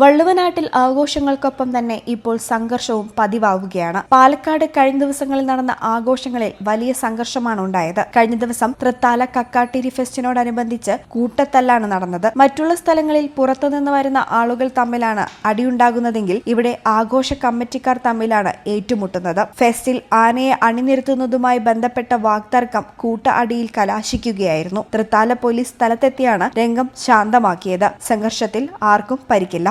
വള്ളുവനാട്ടിൽ ആഘോഷങ്ങൾക്കൊപ്പം തന്നെ ഇപ്പോൾ സംഘർഷവും പതിവാവുകയാണ്. പാലക്കാട് കഴിഞ്ഞ ദിവസങ്ങളിൽ നടന്ന ആഘോഷങ്ങളിൽ വലിയ സംഘർഷമാണ് ഉണ്ടായത്. കഴിഞ്ഞ ദിവസം തൃത്താല കക്കാട്ടിരി ഫെസ്റ്റിനോടനുബന്ധിച്ച് കൂട്ടത്തല്ലാണ് നടന്നത്. മറ്റുള്ള സ്ഥലങ്ങളിൽ പുറത്തുനിന്ന് വരുന്ന ആളുകൾ തമ്മിലാണ് അടിയുണ്ടാകുന്നതെങ്കിൽ ഇവിടെ ആഘോഷ കമ്മിറ്റിക്കാർ തമ്മിലാണ് ഏറ്റുമുട്ടുന്നത്. ഫെസ്റ്റിൽ ആനയെ അണിനിരത്തുന്നതുമായി ബന്ധപ്പെട്ട വാക്തർക്കം കൂട്ട അടിയിൽ കലാശിക്കുകയായിരുന്നു. തൃത്താല പോലീസ് സ്ഥലത്തെത്തിയാണ് രംഗം ശാന്തമാക്കിയത്. സംഘർഷത്തിൽ ആർക്കും പരിക്കില്ല.